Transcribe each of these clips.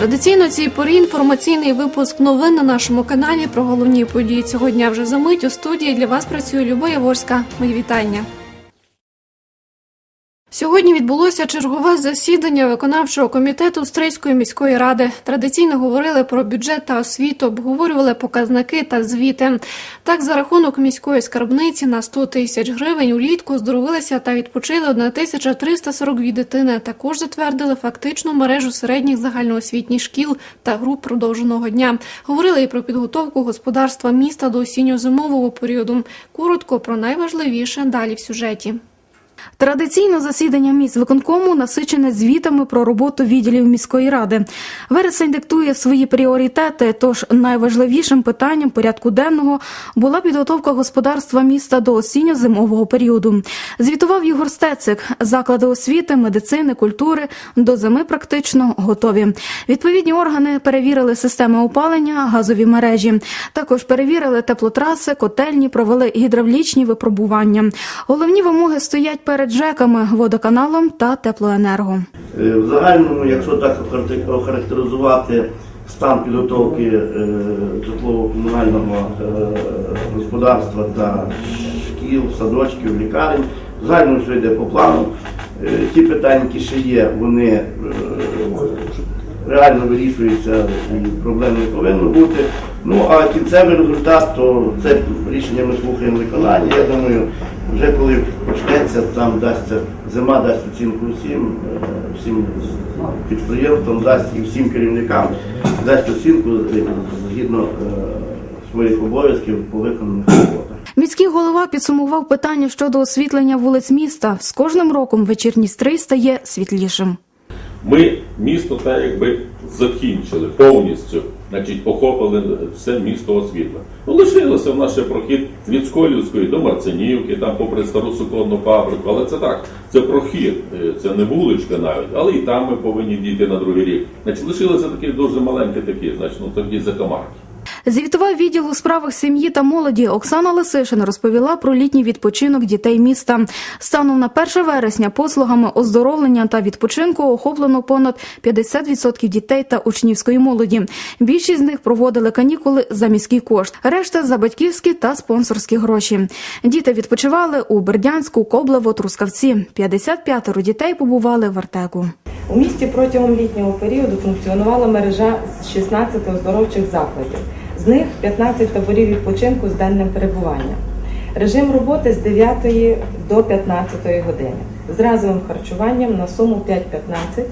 Традиційно цій порі інформаційний випуск новин на нашому каналі про головні події цього дня вже за мить у студії для вас працює Люба Яворська. Мої вітання. Сьогодні відбулося чергове засідання виконавчого комітету Стрийської міської ради. Традиційно говорили про бюджет та освіту, обговорювали показники та звіти. Так, за рахунок міської скарбниці на 100 тисяч гривень улітку оздоровилися та відпочили 1342 дитини. Також затвердили фактичну мережу середніх загальноосвітніх шкіл та груп продовженого дня. Говорили і про підготовку господарства міста до осінньо-зимового періоду. Коротко про найважливіше далі в сюжеті. Традиційно засідання міськвиконкому насичене звітами про роботу відділів міської ради. Вересень диктує свої пріоритети. Тож найважливішим питанням порядку денного була підготовка господарства міста до осінньо-зимового періоду. Звітував Ігор Стецик. Заклади освіти, медицини, культури до зими практично готові. Відповідні органи перевірили системи опалення, газові мережі. Також перевірили теплотраси, котельні, провели гідравлічні випробування. Головні вимоги стоять перед ЖЕКами, водоканалом та теплоенерго. Е, В загальному, якщо так охарактеризувати стан підготовки е, житлово-комунального е, господарства та шкіл, садочків, лікарень, в загальному все йде по плану. Ті питання, які ще є, вони реально вирішуються і проблем не повинно бути. Ну а кінцевий результат, то це рішення ми слухаємо виконання. Я думаю, вже коли почнеться, там дасться зима дасть оцінку всім, е, всім підприємствам, дасть і всім керівникам, дасть оцінку е, згідно е, своїх обов'язків по виконаних роботах. Міський голова підсумував питання щодо освітлення вулиць міста. З кожним роком вечірній стрий стає світлішим. Ми місто так якби закінчили повністю, значить, охопили все місто освітла. Ну, лишилося в нас ще прохід від Сколівської до Марцинівки, там попри стару суконну фабрику, але це так, це прохід, е, це не вуличка навіть, але і там ми повинні дійти на другий рік. Значить, Лишилося такі дуже маленькі такі, значить, ну такі закамарки. Звітова відділ у справах сім'ї та молоді Оксана Лисишин розповіла про літній відпочинок дітей міста. Станом на 1 вересня послугами оздоровлення та відпочинку охоплено понад 50% дітей та учнівської молоді. Більшість з них проводили канікули за міський кошт, решта за батьківські та спонсорські гроші. Діти відпочивали у Бердянську, Коблево, Трускавці. 55 дітей побували в Артеку. У місті протягом літнього періоду функціонувала мережа з 16 оздоровчих закладів. З них 15 таборів відпочинку з денним перебуванням. Режим роботи з 9 до 15 години з разовим харчуванням на суму 5-15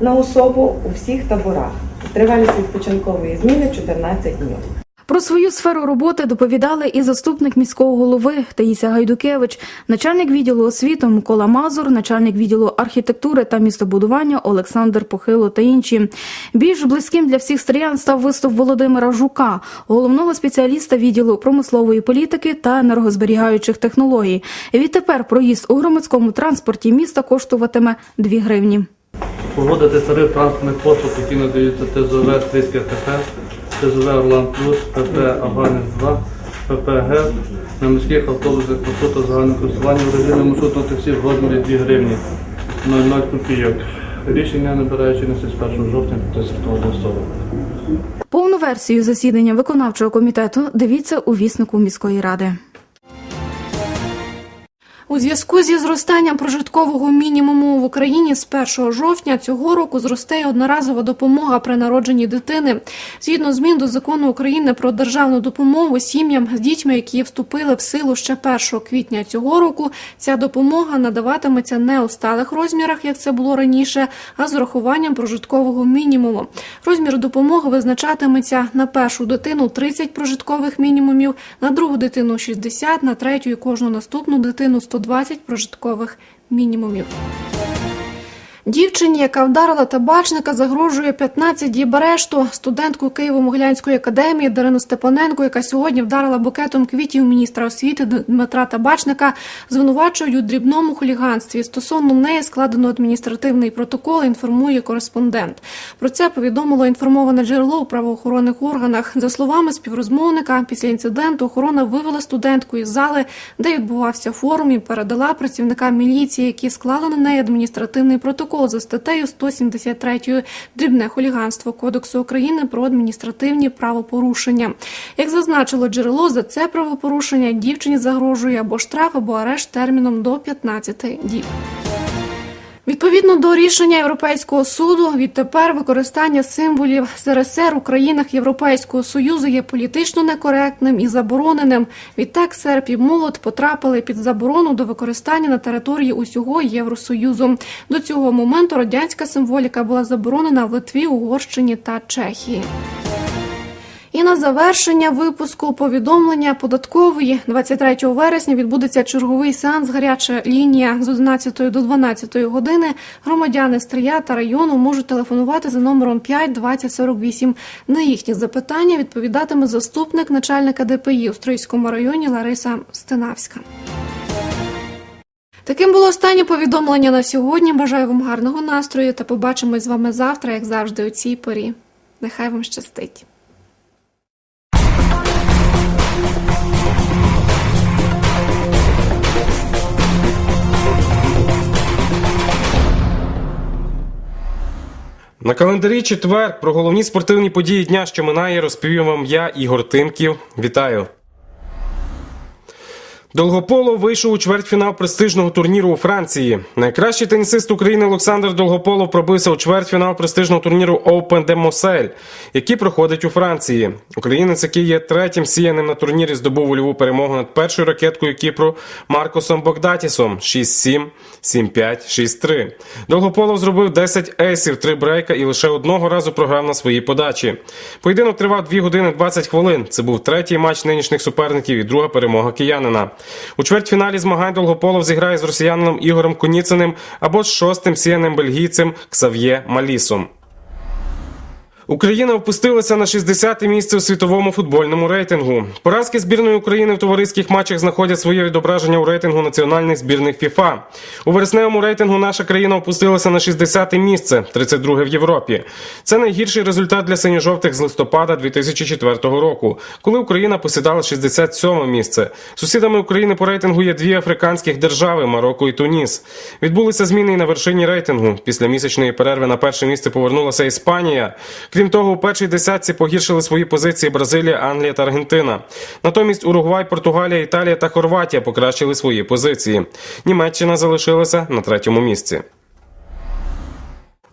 на особу у всіх таборах. Тривалість відпочинкової зміни 14 днів. Про свою сферу роботи доповідали і заступник міського голови Таїся Гайдукевич, начальник відділу освіти Микола Мазур, начальник відділу архітектури та містобудування Олександр Похило та інші. Більш близьким для всіх стріян став виступ Володимира Жука, головного спеціаліста відділу промислової політики та енергозберігаючих технологій. Відтепер проїзд у громадському транспорті міста коштуватиме 2 гривні. Погодити тариф транспортних послуг, які надаються ТЗВ Стрийське ТП, ТЗВ Орлан Плюс, ПП Аганець 2, ПП ГЕП на міських автобусах маршрута загального користування в режимі маршрутного таксі в розмірі 2 гривні 00 копійок. Рішення набирає чинності з 1 жовтня 2020 року. Повну версію засідання виконавчого комітету дивіться у віснику міської ради. У зв'язку зі зростанням прожиткового мінімуму в Україні з 1 жовтня цього року зросте й одноразова допомога при народженні дитини. Згідно змін до закону України про державну допомогу сім'ям з дітьми, які вступили в силу ще 1 квітня цього року, ця допомога надаватиметься не у сталих розмірах, як це було раніше, а з урахуванням прожиткового мінімуму. Розмір допомоги визначатиметься на першу дитину 30 прожиткових мінімумів, на другу дитину 60, на третю і кожну наступну дитину 120 прожиткових мінімумів. Дівчині, яка вдарила табачника, загрожує 15 діб арешту. Студентку Києво-Могилянської академії Дарину Степаненко, яка сьогодні вдарила букетом квітів міністра освіти Дмитра Табачника, звинувачують у дрібному хуліганстві. Стосовно неї складено адміністративний протокол. Інформує кореспондент. Про це повідомило інформоване джерело у правоохоронних органах. За словами співрозмовника, після інциденту охорона вивела студентку із зали, де відбувався форум, і передала працівникам міліції, які склали на неї адміністративний протокол. Протокол за статтею 173 дрібне хуліганство Кодексу України про адміністративні правопорушення. Як зазначило джерело, за це правопорушення дівчині загрожує або штраф, або арешт терміном до 15 діб. Відповідно до рішення Європейського суду, відтепер використання символів ЗРСР у країнах Європейського союзу є політично некоректним і забороненим. Відтак серп і молот потрапили під заборону до використання на території усього Євросоюзу. До цього моменту радянська символіка була заборонена в Литві, Угорщині та Чехії. І на завершення випуску повідомлення податкової 23 вересня відбудеться черговий сеанс гаряча лінія з 11 до 12 години. Громадяни Стрия та району можуть телефонувати за номером 5 20 48. На їхні запитання відповідатиме заступник начальника ДПІ у Стрийському районі Лариса Стенавська. Таким було останнє повідомлення на сьогодні. Бажаю вам гарного настрою та побачимось з вами завтра, як завжди, у цій порі. Нехай вам щастить. На календарі четвер про головні спортивні події дня, що минає, розповім вам я, Ігор Тимків. Вітаю! Долгополов вийшов у чвертьфінал престижного турніру у Франції. Найкращий тенісист України Олександр Долгополов пробився у чвертьфінал престижного турніру Open de Moselle, який проходить у Франції. Українець, який є третім сіяним на турнірі, здобув вольову перемогу над першою ракеткою Кіпру Маркосом Богдатісом 6-7, 7-5, 6-3. Долгополов зробив 10 ейсів, 3 брейка і лише одного разу програв на своїй подачі. Поєдинок тривав 2 години 20 хвилин. Це був третій матч нинішніх суперників і друга перемога киянина. У чвертьфіналі змагань Долгополов зіграє з росіянином Ігорем Куніциним або з шостим сіяним бельгійцем Ксав'є Малісом. Україна опустилася на 60-те місце у світовому футбольному рейтингу. Поразки збірної України в товариських матчах знаходять своє відображення у рейтингу національних збірних ФІФА. У вересневому рейтингу наша країна опустилася на 60-те місце, 32-е в Європі. Це найгірший результат для синьо-жовтих з листопада 2004 року, коли Україна посідала 67-е місце. Сусідами України по рейтингу є дві африканських держави Марокко і Туніс. Відбулися зміни і на вершині рейтингу. Після місячної перерви на перше місце повернулася Іспанія. Крім того, у першій десятці погіршили свої позиції Бразилія, Англія та Аргентина. Натомість Уругвай, Португалія, Італія та Хорватія покращили свої позиції. Німеччина залишилася на третьому місці.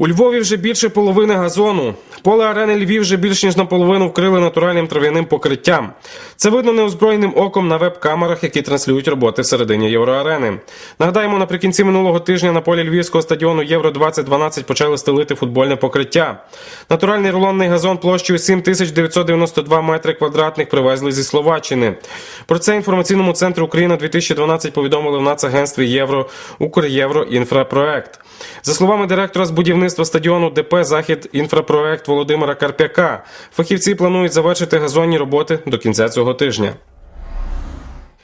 У Львові вже більше половини газону. Поле арени Львів вже більш ніж наполовину вкрили натуральним трав'яним покриттям. Це видно неозброєним оком на веб-камерах, які транслюють роботи всередині євроарени. Нагадаємо, наприкінці минулого тижня на полі львівського стадіону Євро 2012 почали стелити футбольне покриття. Натуральний рулонний газон площею 7992 метри квадратних привезли зі Словаччини. Про це інформаційному центру Україна 2012 повідомили в нацагентстві Євро Укрєвро Інфрапроект. За словами директора з будівництва стадіону ДП Захід інфрапроект Володимира Карпяка, фахівці планують завершити газонні роботи до кінця цього тижня.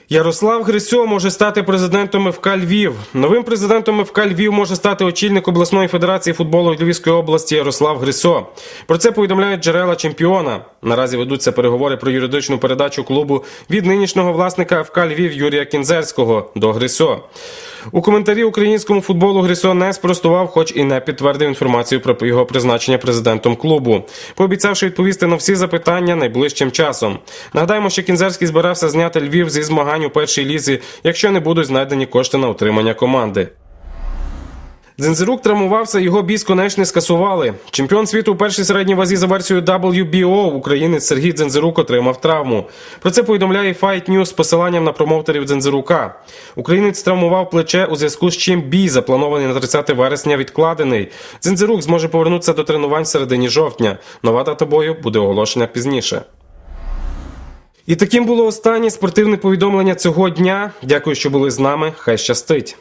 Ярослав Грисьо може стати президентом ФК Львів. Новим президентом ФК Львів може стати очільник обласної федерації футболу Львівської області Ярослав Грисьо. Про це повідомляють джерела чемпіона. Наразі ведуться переговори про юридичну передачу клубу від нинішнього власника ФК Львів Юрія Кінзерського до Грисьо. У коментарі українському футболу Грисьо не спростував, хоч і не підтвердив інформацію про його призначення президентом клубу, пообіцявши відповісти на всі запитання найближчим часом. Нагадаємо, що Кінзерський збирався зняти Львів зі змагань у першій лізі, якщо не будуть знайдені кошти на утримання команди. Дзензирук травмувався, його бій сконечне скасували. Чемпіон світу у першій середній вазі за версією WBO українець Сергій Дзензирук отримав травму. Про це повідомляє Fight News з посиланням на промоутерів Дзензирука. Українець травмував плече у зв'язку з чим бій, запланований на 30 вересня, відкладений. Дзензирук зможе повернутися до тренувань в середині жовтня. Нова дата бою буде оголошена пізніше. І таким було останнє спортивне повідомлення цього дня. Дякую, що були з нами. Хай щастить.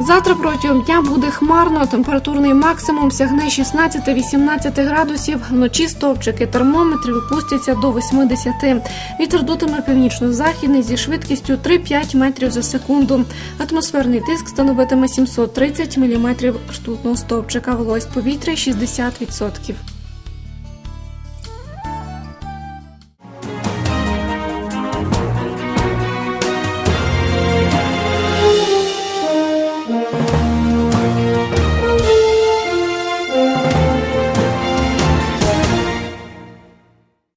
Завтра протягом дня буде хмарно. Температурний максимум сягне 16-18 градусів. Вночі стовпчики термометрів опустяться до 80. Вітер дутиме північно-західний зі швидкістю 3-5 метрів за секунду. Атмосферний тиск становитиме 730 міліметрів штутного стовпчика. Вологість повітря 60%.